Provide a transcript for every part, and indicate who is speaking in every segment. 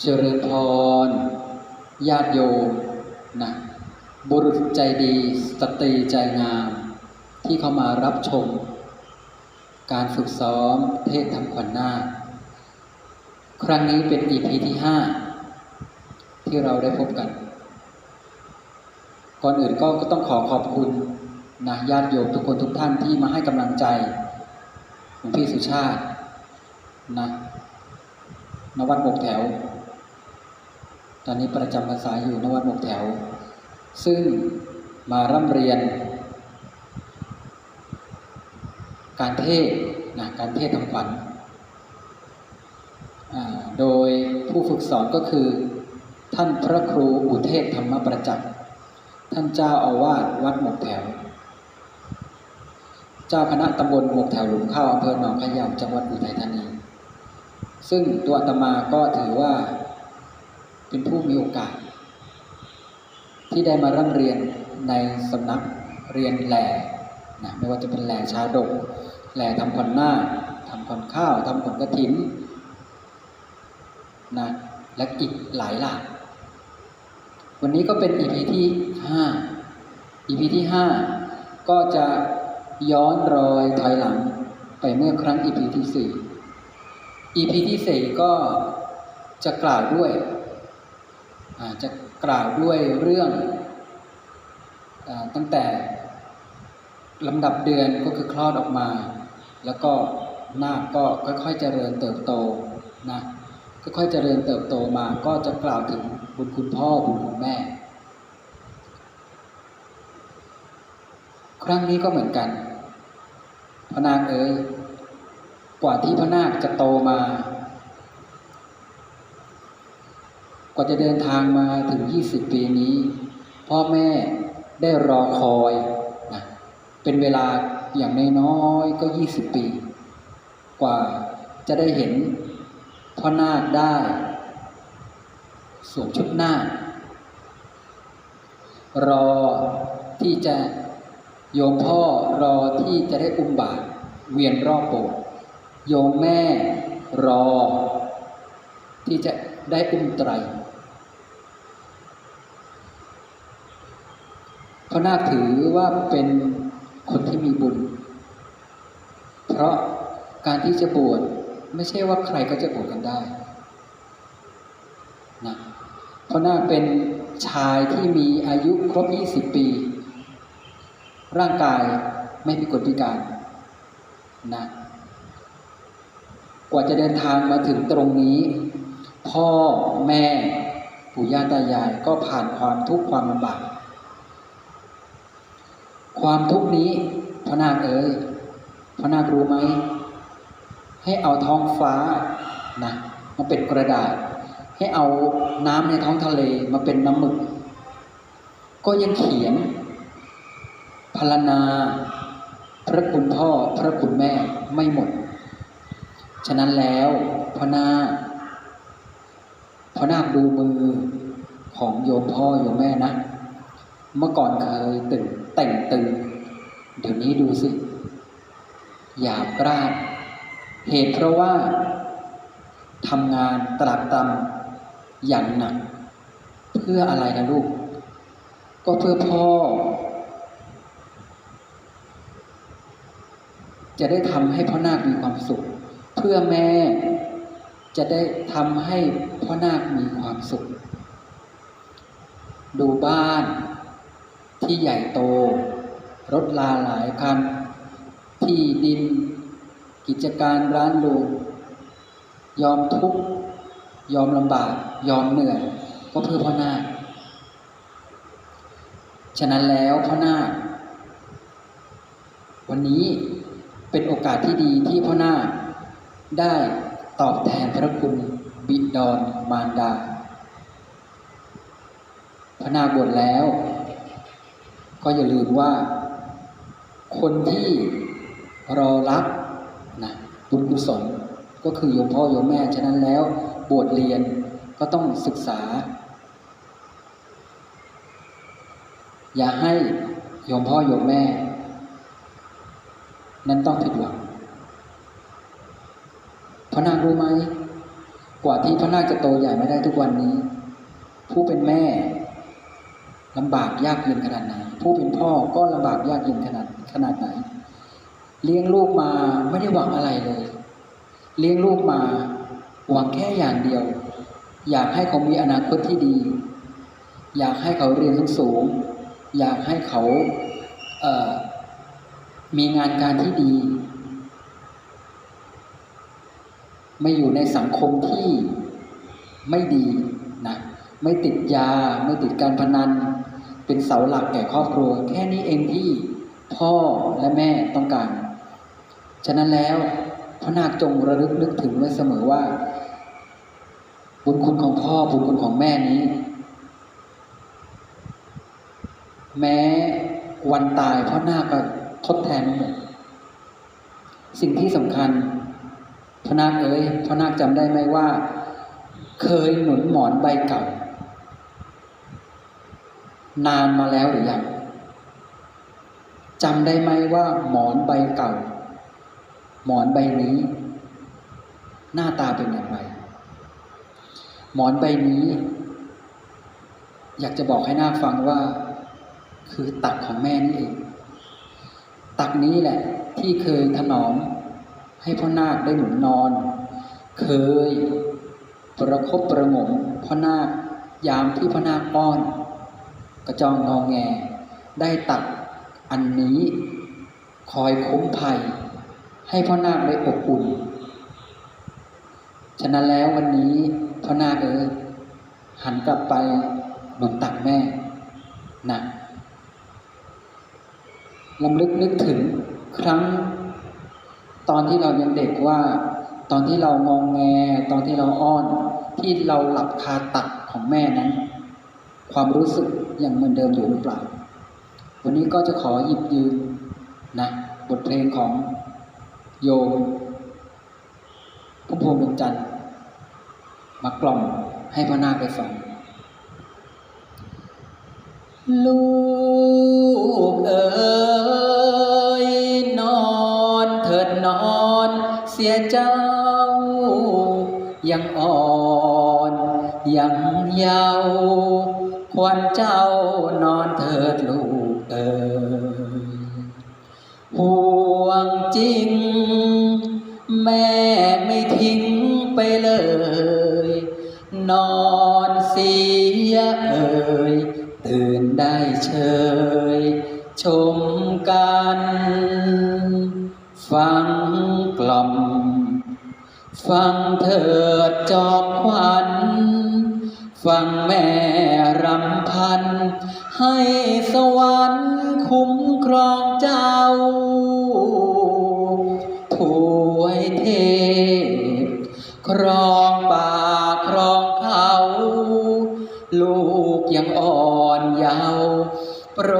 Speaker 1: เจริญพร ญาติโยมนะบุรุษใจดีสตรีใจงาม ที่เข้ามารับชม การฝึกซ้อมเทศทำขวัญหน้าคครั้งนี้เป็น EP ที่ห้าที่เราได้พบกัน ก่อนอื่นก็ก็ต้องขอขอบคุณนะญาติโยมทุกคนทุกท่านที่มาให้กำลังใจหลวงพี่สุชาตินะนวัดหกแถว ตอนนี้ประจำภาษาอยู่นวัดหมกแถว ซึ่งมาร่ำเรียน การเทศนะการเทศทำขวัญโดยผู้ฝึกสอนก็คือ ท่านพระครูอุเทศธรรมประจักษ์ท่านเจ้าอาวาสวัดหมกแถว เจ้าคณะตำบลหมกแถวหลุมข้าวอำเภอหนองขยามจังหวัดอุทัยธานี ซึ่งตัวอาตมาก็ถือว่า เป็นผู้มีโอกาส ที่ได้มาร่ำเรียนในสำนักเรียนแหล่นะไม่ว่าจะเป็นแหล่ชาดก แหล่ทำขวัญหน้าทำขวัญข้าวทำขวัญกระถินนะและอีกหลายหลากวันนี้ก็เป็น EP ที่ห้า EP ที่ห้าก็จะย้อนรอยถอยหลังไปเมื่อครั้ง EP ที่สี่ EP ที่สี่ก็จะกล่าวด้วย จะกล่าวด้วยเรื่องอตั้งแต่ลำดับเดือนก็คือคลอดออกมา แล้วก็นาคก็ค่อยๆเจริญเติบโตนะค่อยๆเจริญเติบโตมาก็จะกล่าวถึงบุญคุณพ่อบุญคุณแม่ ครั้งนี้ก็เหมือนกันพระนางเอ๋ยกว่าที่พระนาคจะโตมา กว่าจะเดินทางมาถึง 20 ปีนี้ พ่อแม่ได้รอคอยนะเป็นเวลาอย่างน้อยๆก็ 20 ปี กว่าจะได้เห็นพ่อนาคได้สวมชุดนาครอที่จะโยมพ่อรอที่จะได้อุ้มบาตรเวียนรอบโบสถ์โยมแม่รอ ที่จะได้อุ้มไตร พระนาถือว่าเป็นคนที่มีบุญ เพราะการที่จะบวชไม่ใช่ว่าใครก็จะบวชกันได้นะเพราะนาเป็นชายที่มีอายุครบ 20 ปี ร่างกายไม่พิกลพิการนะกว่าจะเดินทางมาถึงตรงนี้ พ่อแม่ปู่ย่าตายายก็ผ่านความทุกข์ความลำบาก ความทุกข์นี้พระนาคเอ๋ยพระนาครู้ไหม ให้เอาท้องฟ้านะมาเป็นกระดาษ ให้เอาน้ำในท้องทะเลมาเป็นน้ำหมึก ก็ยังเขียนพรรณนา พระคุณพ่อพระคุณแม่ไม่หมด ฉะนั้นแล้วพระนาคพระนาคดูมือของโยมพ่อโยมแม่นะ เมื่อก่อนเคยตึง แต่งตึง เดี๋ยวนี้ดูสิหยาบกร้านเหตุเพราะว่าทำงานตรากตำอย่างหนัก เพื่ออะไรนะลูก ก็เพื่อพ่อ จะได้ทำให้พ่อนาคมีความสุข เพื่อแม่ จะได้ทำให้พ่อนาคมีความสุข ดูบ้าน ที่ใหญ่โต รถลาหลายคัน ที่ดิน กิจการร้านลูยอมทุกข์ยอมลำบาก ยอมเหนื่อย ก็เพื่อพ่อนาคฉะนั้นแล้วพ่อนาควันนี้เป็นโอกาสที่ดีที่พ่อนาคได้ตอบแทนพระคุณบิดอนมารดาพระนาคบวชแล้ว ก็อย่าลืมว่า คนที่รอรับนะบุญกุศลก็คือโยมพ่อโยมแม่ฉะนั้นแล้วบวชเรียนก็ต้องศึกษา อย่าให้โยมพ่อโยมแม่ นั้นต้องผิดหวังพระนางรู้ไหม กว่าที่พระนาคจะโตใหญ่ไมาได้ทุกวันนี้ ผู้เป็นแม่ ลำบากยากเย็นขนาดไหน ผู้เป็นพ่อก็ลำบากยากเย็นขนาดขนาดไหน เลี้ยงลูกมาไม่ได้หวังอะไรเลย เลี้ยงลูกมาหวังแค่อย่างเดียว อยากให้เขามีอนาคตที่ดี อยากให้เขาเรียนสูง อยากให้เขาเมีงานการที่ดี ไม่อยู่ในสังคมที่ไม่ดีนะไม่ติดยา ไม่ติดการพนัน เป็นเสาหลักแก่ครอบครัว แค่นี้เองที่พ่อและแม่ต้องการ ฉะนั้นแล้วพระนาคจงระลึกนึกถึงไว้เสมอว่า บุญคุณของพ่อบุญคุณของแม่นี้ แม้วันตายพ่อนาคก็ทดแทนหมดสิ่งที่สำคัญพระนาคเอ๋ยพระนาคจำได้ไหมว่า เคยหนุนหมอนใบเก่า นานมาแล้วหรือยังจำได้ไหมว่าหมอนใบเก่า หมอนใบนี้ หน้าตาเป็นอย่างไร หมอนใบนี้ อยากจะบอกให้นาคฟังว่า คือตักของแม่นี่เองตักนี้แหละ ที่เคยถนอม ให้พ่อนาคได้หนุนนอน เคยประคบประงมพ่อนาคยามที่พ่อนาคอ้อน กระจองงองแง ได้ตักอันนี้ คอยคุ้มภัย ให้พ่อนาคได้อบอุ่น ฉะนั้นแล้ววันนี้พ่อนาคเอ๋ยหันกลับไปหนุนตักแม่นะลำลึกนึกถึงครั้ง ตอนที่เรายังเด็กว่า ตอนที่เรางองแง ตอนที่เราอ้อน ที่เราหลับคาตักของแม่นั้น ความรู้สึกยังเหมือนเดิมอยู่หรือเปล่า วันนี้ก็จะขอหยิบยืมนะบทเพลงของโยมพุ่มพวงดวงจันทร์มากล่อมให้พระนาคได้ฟังลูกเอ๋ยนอนเถิดนอนเสียเจ้า ยังอ่อน ยังเยาว์ ควรเจ้านอนเถิดลูกเอ๋ยห่วงจริง แม่ไม่ทิ้งไปเลย นอนเสียเอ่ยตื่นได้เชย ชมกัน ฟังกล่อม ฟังเถิดจอมขวัญ ฟังแม่รำพัน ให้สวรรค์คุ้มครองเจ้าถวยเทพครองป่าครองเขา ลูกยังอ่อนเยาว์โปร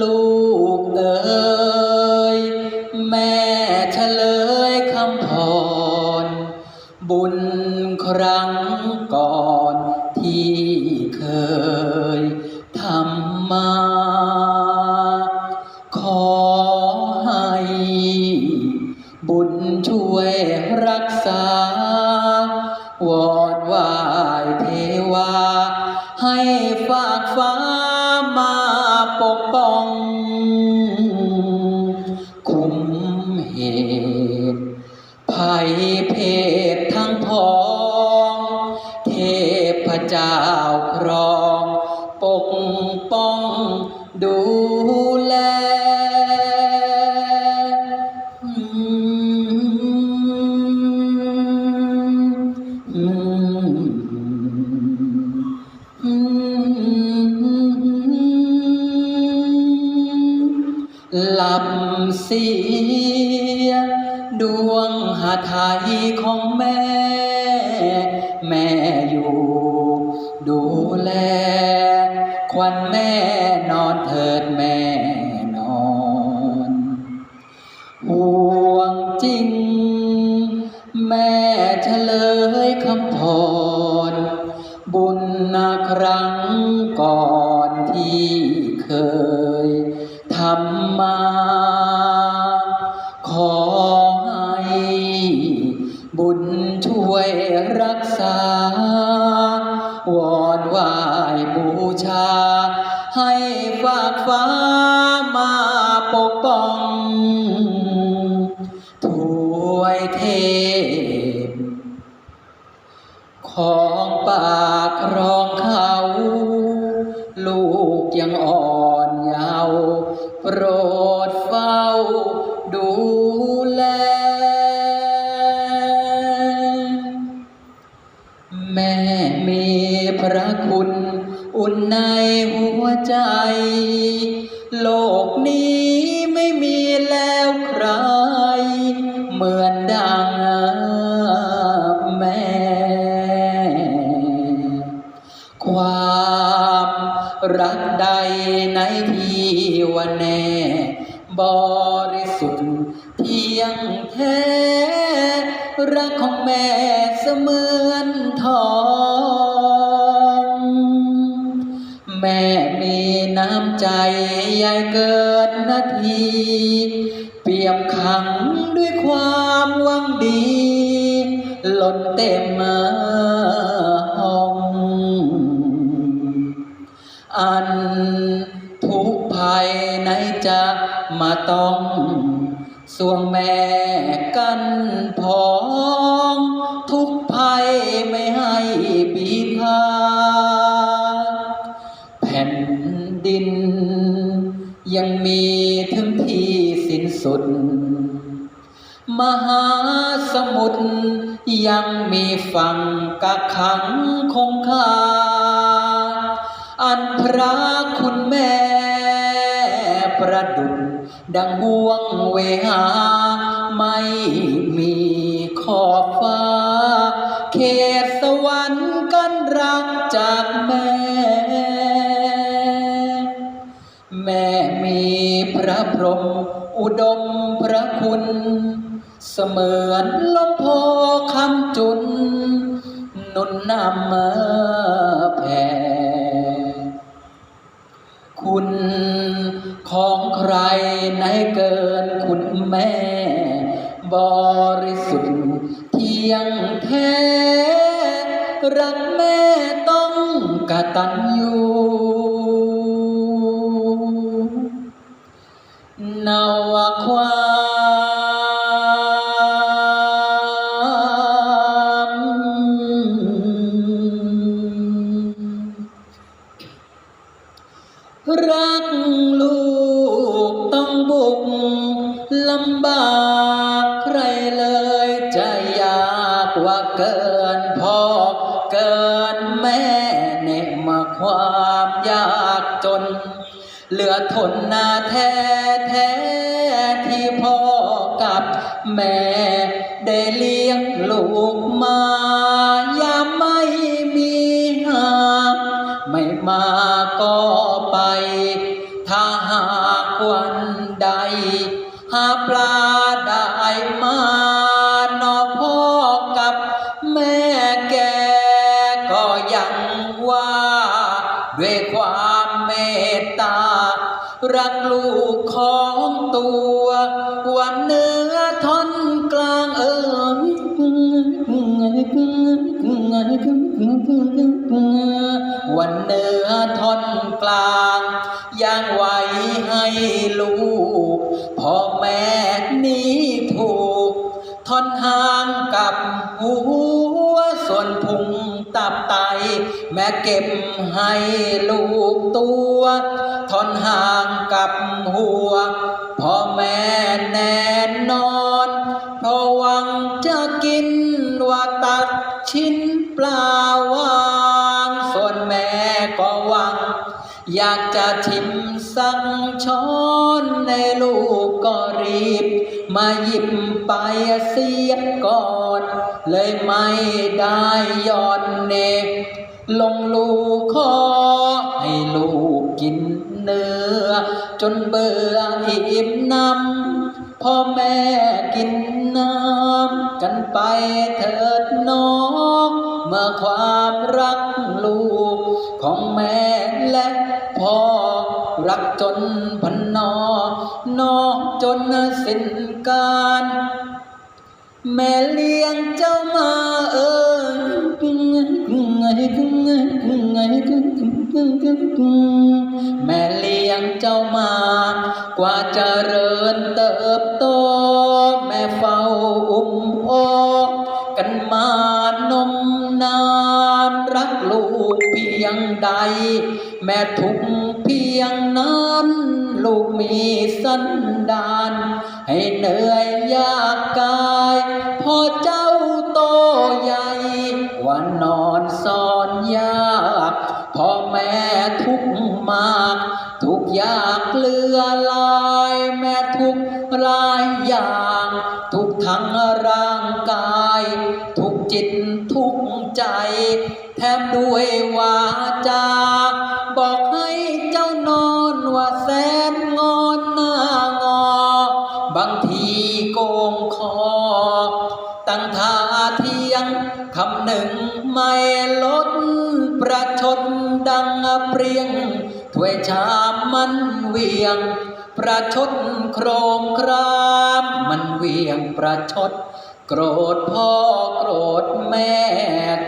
Speaker 1: ลู ก่อนที่เคย ระคุณอุ่นในหัวใจ โลกนี้ไม่มีแล้วใคร เหมือนดังแม่ ความรักใดในที่ว่าแน่บริสุทธิ์เที่ยงแท้รักของแม่ อันทุกภัยไหนจะมาต้องสวงแม่กันพอง ทุกภัยไม่ให้บีทาแผ่นดิน ยังมีถึงที่สิ้นสุด มหาสมุทรยังมีฝั่งกักขังคงคา ระคุณแม่ ประดุจดังห่วงเวหา ไม่มีขอบฟ้า เขตสวรรค์กันรักจากแม่ แม่มีพระพรหมอุดมพระคุณ เสมือนลมโพคำจุนนุนนำมาแผ่ คุณ ของใครไหนเกินคุณแม่ บริสุทธิ์เที่ยงแท้ รักแม่ต้องกตัญ รักลูกต้องบุกลำบากใครเลยจะยากกว่าเกินพ่อเกินแม่เน็มาความยากจน เหลือทนหนาแท้ ความเมตตา รักลูกของตัว วันเนื้อทนกลางเอ่ยวันเนื้อทนกลางยังไว้ให้ลูกพ่อแม่นี้ถูกทนหางกับหัวส่วนพุง ตับไต แม่เก็บให้ลูกตัวทอนห่างกับหัวพ่อแม่แน่นอนเพราะหวังจะกินว่าตัดชิ้นปลาวางส่วนแม่ก็หวัง อยากจะชิมสักช้อนในลูกก็รีบ มาหยิบไปเสียก่อน เลยไม่ได้ย่อนเนลงลูกคอให้ลูกกินเนื้อ จนเบื่ออิ่มน้ำพ่อแม่กินน้ำกันไปเถิดน้องเมื่อความรักลูกของแม่และพ่อ รักจนพันนอนอกจนสิ้นการแม่เลี้ยงเจ้ามาเอิญแม่เลี้ยงเจ้ามากว่าจะเริญเติบโต แม่เฝ้าอุ้มโอกกันมานมนานรักลูกเพียงใด แม่ทุก นดาน ให้เหนื่อยยากกาย พอเจ้าโตใหญ่ วันนอนสอนยากพ่อแม่ทุกมาก ทุกยากเลือลาย แม่ทุกหลายอย่าง ทุกทั้งร่างกาย ทุกจิตทุกใจ แถมด้วยวาจา ลดประชดดังเปรียงถ้วยชามมันเวียง ประชดโครมครามมันเวียงประชด โกรธพ่อโกรธแม่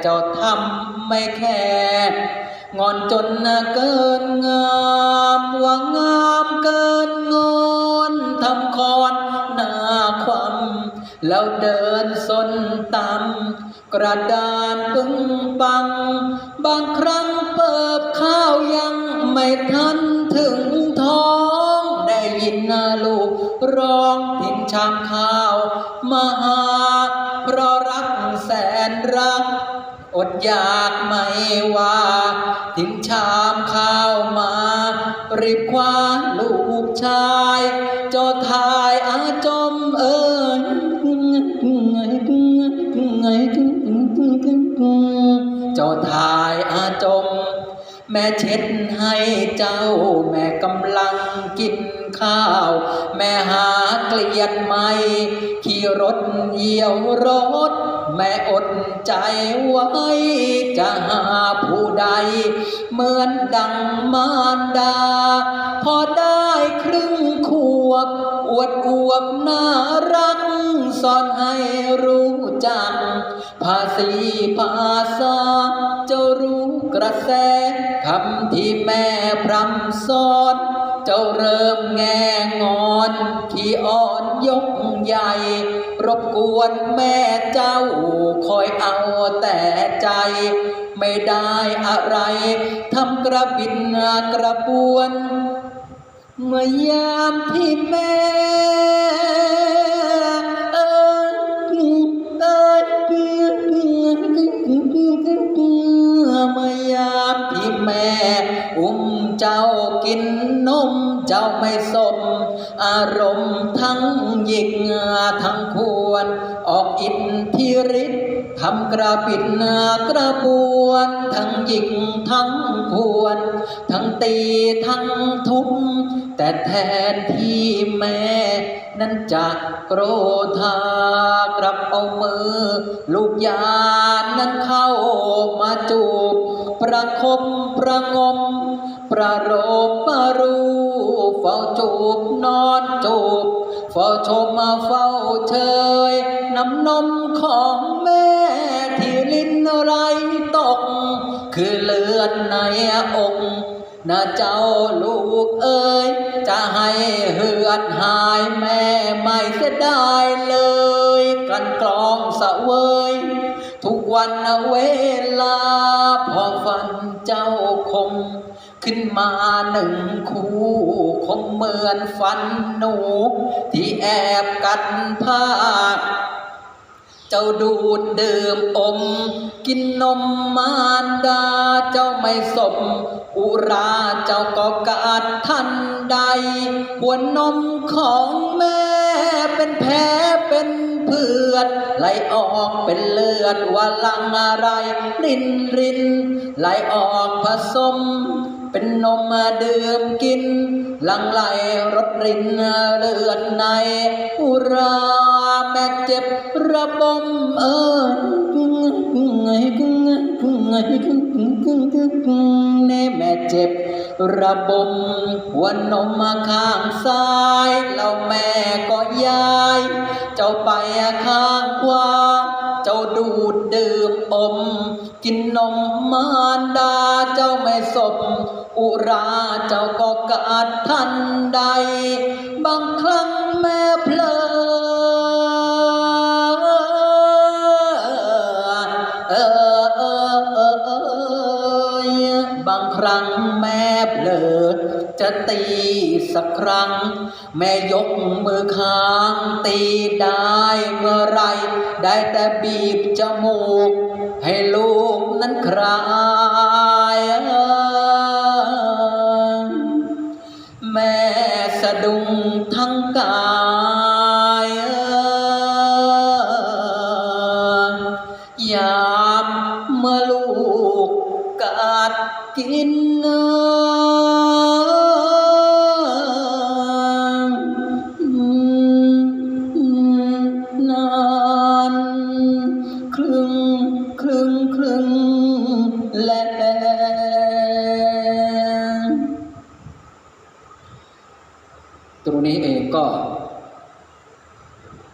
Speaker 1: เจ้าทำไม่แค่งอนจนเกินงามว่างามเกินงอนทำคอน แล้วเดินสนตำกระดานปึ้งปัง บางครั้งเปิบข้าวยังไม่ทันถึงท้อง ได้ยินนาลูกร้องทิ้นชามข้าวมาหา เพราะรักแสนรัก อดอยากไม่ว่าทิ้งชามข้าวมารีบคว้าลูกชายาทายอาจม แม่เช็ดให้เจ้า แม่กำลังกินข้าว แม่หาเกลียดไม่ขี่รถเยี่ยวรถ แม่อดใจไว้จะหาผู้ใด เหมือนดังมารดา พอได้ครึ่งขวบ อวดอวบน่ารัก สอนให้รู้จัก ภาษีภาษาเจ้ารู้กระแสคำที่แม่พรำสอนเจ้าเริ่มแงงอน ขี้อ่อนยกใหญ่ รบกวนแม่เจ้า คอยเอาแต่ใจ ไม่ได้อะไรทำกระบิดกระบวน เมื่อยามที่แม่ เจ้าไม่สม อารมณ์ทั้งหยิกทั้งควร ออกอิทธิฤทธิ์ทำกระปิดกระบวน ทั้งหยิกทั้งควร ทั้งตีทั้งทุบแต่แทนที่แม่นั้นจะโกรธากลับเอามือ ลูกยานนั้นเข้ามาจูบ ประคบประงม ประโรบประรู ฝ้าจูบนอนจูบเฝ้าชมมาเฝ้าเชยน้ำนมของแม่ที่ลิ้นไรตก คือเลือดในอกนะเจ้าลูกเอ๋ยจะให้เหือดหายแม่ไม่เสียดายเลย กันกลองสะเวย ทุกวันเวลาพอฝันเจ้าคง ขึ้นมาหนึ่งคู่คงเหมือนฟันหนู ที่แอบกัดผ้า เจ้าดูดดื่มอม กินนมมารดาเจ้าไม่สม อุราเจ้าก็กาดทันใด หัวนมของแม่เป็นแผลเป็นเพื่อดไหลออกเป็นเลือดว่าลังอะไรรินรินไหลออกผสม เป็นนมมาดื่มกิน หลังไหลรถรินเลือดใน อุราแม่เจ็บระบมเอิญกึ่งกึ่งไงกึ่งไงกึ่งไงกึ่งกึ่งกึ่งกึ่งกึ่งแน่แม่เจ็บ ระบมหัวนมมาข้างซ้ายแล้วแม่ก็ย้าย เจ้าไปข้างขวาเจ้า ดูดดื่มอม กินนมมารดาเจ้าไม่สมอุราเจ้าก็กาดทันใด บางครั้งแม่เพลอเออเออเออเอบางครั้งแม่เผลอจะตีสักครั้ง แม่ยกมือค้างตีได้เมื่อไร ដែលតែពីបចមូកហើយលោកនឹងក្រាយ ก็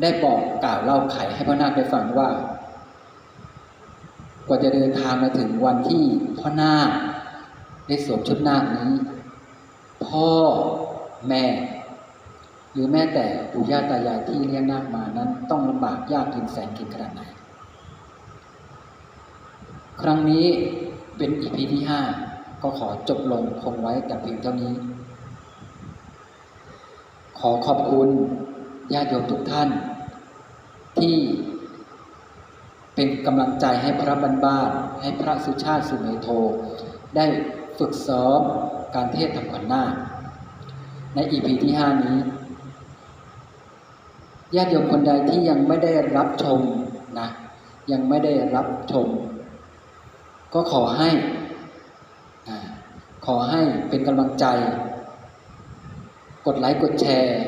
Speaker 1: ได้บอกกล่าวเล่าไขให้พ่อนาคได้ฟังว่า กว่าจะเดินทางมาถึงวันที่พ่อนาคได้สวมชุดนาคนี้ พ่อแม่ หรือแม้แต่ปู่ย่าตายายที่เลี้ยงนาคมานั้น ต้องลำบากยากเย็นแสนเข็ญขนาดไหนครั้งนี้เป็นอีพีที่ห้าก็ขอจบลงคงไว้แต่เพียงเท่านี้ ขอขอบคุณญาติโยมทุกท่าน ที่เป็นกำลังใจให้พระบรรบาตให้พระสุชาติสุเมโท ได้ฝึกซ้อมการเทศน์ทำขวัญนาคในอีพีที่ห้านี้ญาติโยมคนใดที่ยังไม่ได้รับชมนะยังไม่ได้รับชม ก็ขอให้ขอให้เป็นกำลังใจ กดไลค์กดแชร์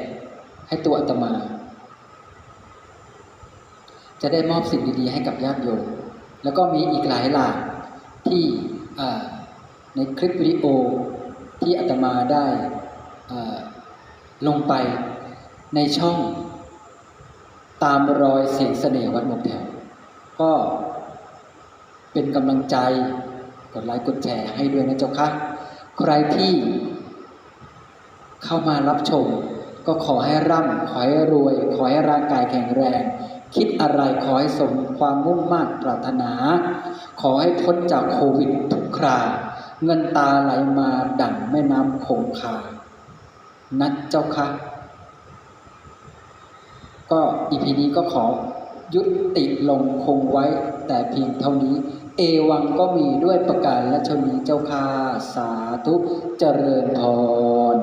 Speaker 1: ให้ตัวอาตมา จะได้มอบสิ่งดีๆให้กับญาติโยมแล้วก็มีอีกหลายหลากที่ในคลิปวิดีโอที่อาตมาได้ลงไปในช่องตามรอยเสียงเสน่ห์วัดหมกแถว ก็เป็นกำลังใจกดไลค์กดแชร์ให้ด้วยนะเจ้าค่ะ ใครที่ เข้ามารับชม ก็ขอให้ร่ำขอให้รวย ขอให้ร่างกายแข็งแรง คิดอะไรขอให้สมความมุ่งมั่นปรารถนา ขอให้พ้นจากโควิดทุกครา เงินตาไหลมาดั่งแม่น้ำคงคา นัดเจ้าค่ะก็อีพีนี้ก็ขอยุติลงคงไว้แต่เพียงเท่านี้ เอวังก็มีด้วยประการและชนีเจ้าค่ะสาธุเจริญพร